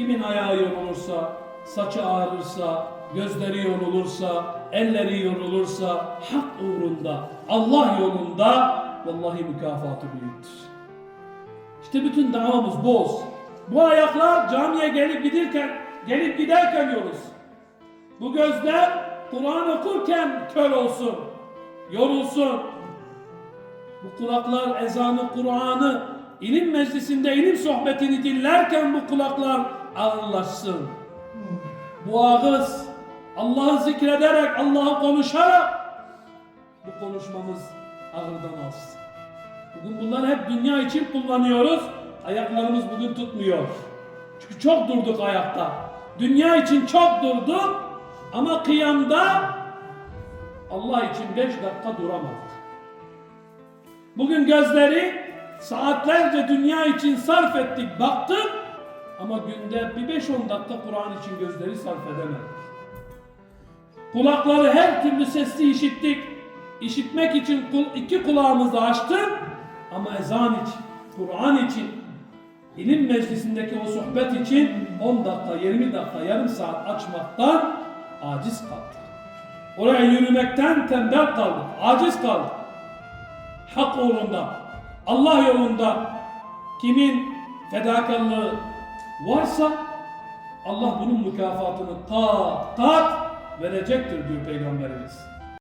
kimin ayağı yorulursa, saçı ağrırsa, gözleri yorulursa, elleri yorulursa, hak uğrunda, Allah yolunda vallahi mükafatı büyüktür. İşte bütün davamız bu. Bu ayaklar camiye gelip giderken, gelip giderken yorulsun. Bu gözler Kur'an okurken kör olsun, yorulsun. Bu kulaklar ezanı, Kur'an'ı, ilim meclisinde ilim sohbetini dinlerken bu kulaklar ağırlaşsın. Bu ağız Allah'ı zikrederek, Allah'ı konuşarak bu konuşmamız ağırdan alsın. Bugün bunları hep dünya için kullanıyoruz. Ayaklarımız bugün tutmuyor. Çünkü çok durduk ayakta. Dünya için çok durduk ama kıyamda Allah için beş dakika duramadık. Bugün gözleri saatlerce dünya için sarf ettik, baktık ama günde bir 5-10 dakika Kur'an için gözleri sarf edemedik. Kulakları her türlü sesli işittik. İşitmek için iki kulağımızı açtık ama ezan için, Kur'an için, ilim meclisindeki o sohbet için 10 dakika, 20 dakika, yarım saat açmaktan aciz kaldık. Oraya yürümekten tembel kaldık, aciz kaldık. Hak uğrunda, Allah yolunda kimin fedakarlığı varsa Allah bunun mükafatını kat kat verecektir diyor Peygamberimiz.